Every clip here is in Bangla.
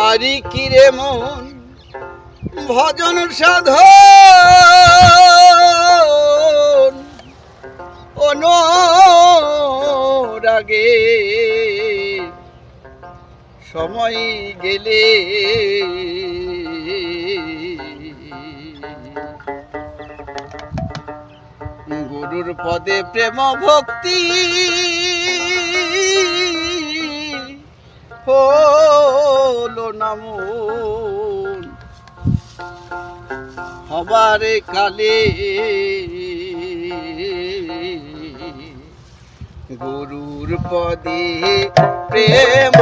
আরি কিরে মন ভজন সাধন রাগে সময় গেলে গুরুর পদে প্রেম ভক্তি হলো নাম হবারে কালে গুরুর পদে প্রেম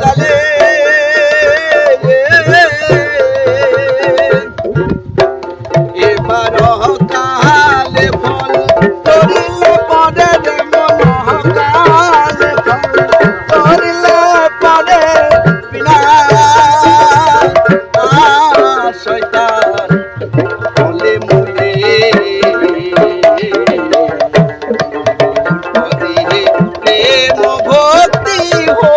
কালে। এবার কালে ফল তরিলে পরে মহাকালে ফল তরিলে পরে বিনা শৈতান বলে মনে প্রেম ভক্তি হো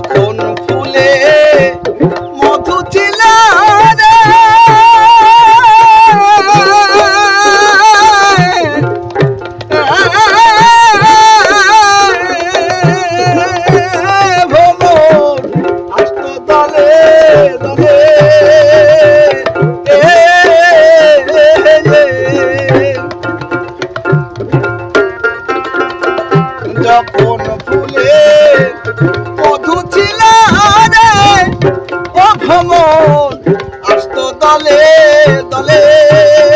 কখন da lei